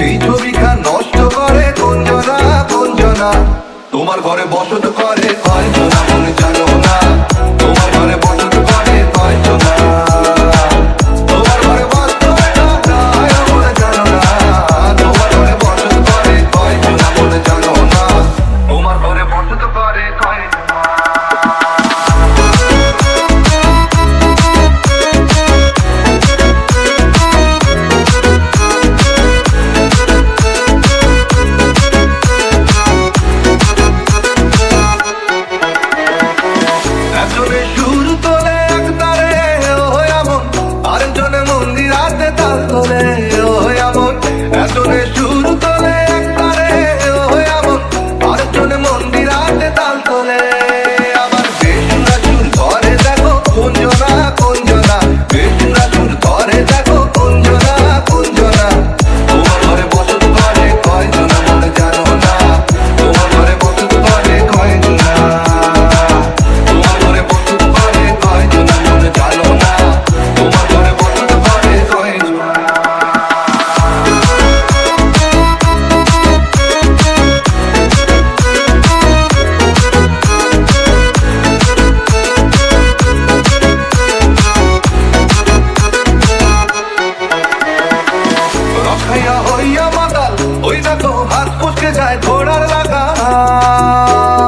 Street যায় ঘোড়ার লাগানা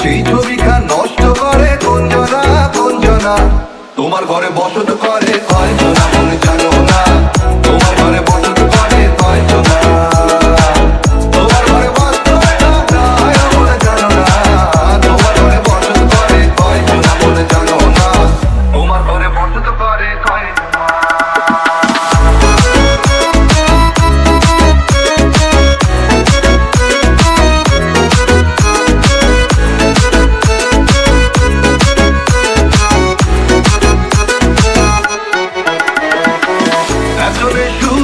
সেই ছবিখান নষ্ট করে গুঞ্জনা গুঞ্জনা। তোমার ঘরে বসত করে হয় Hurry, hurry.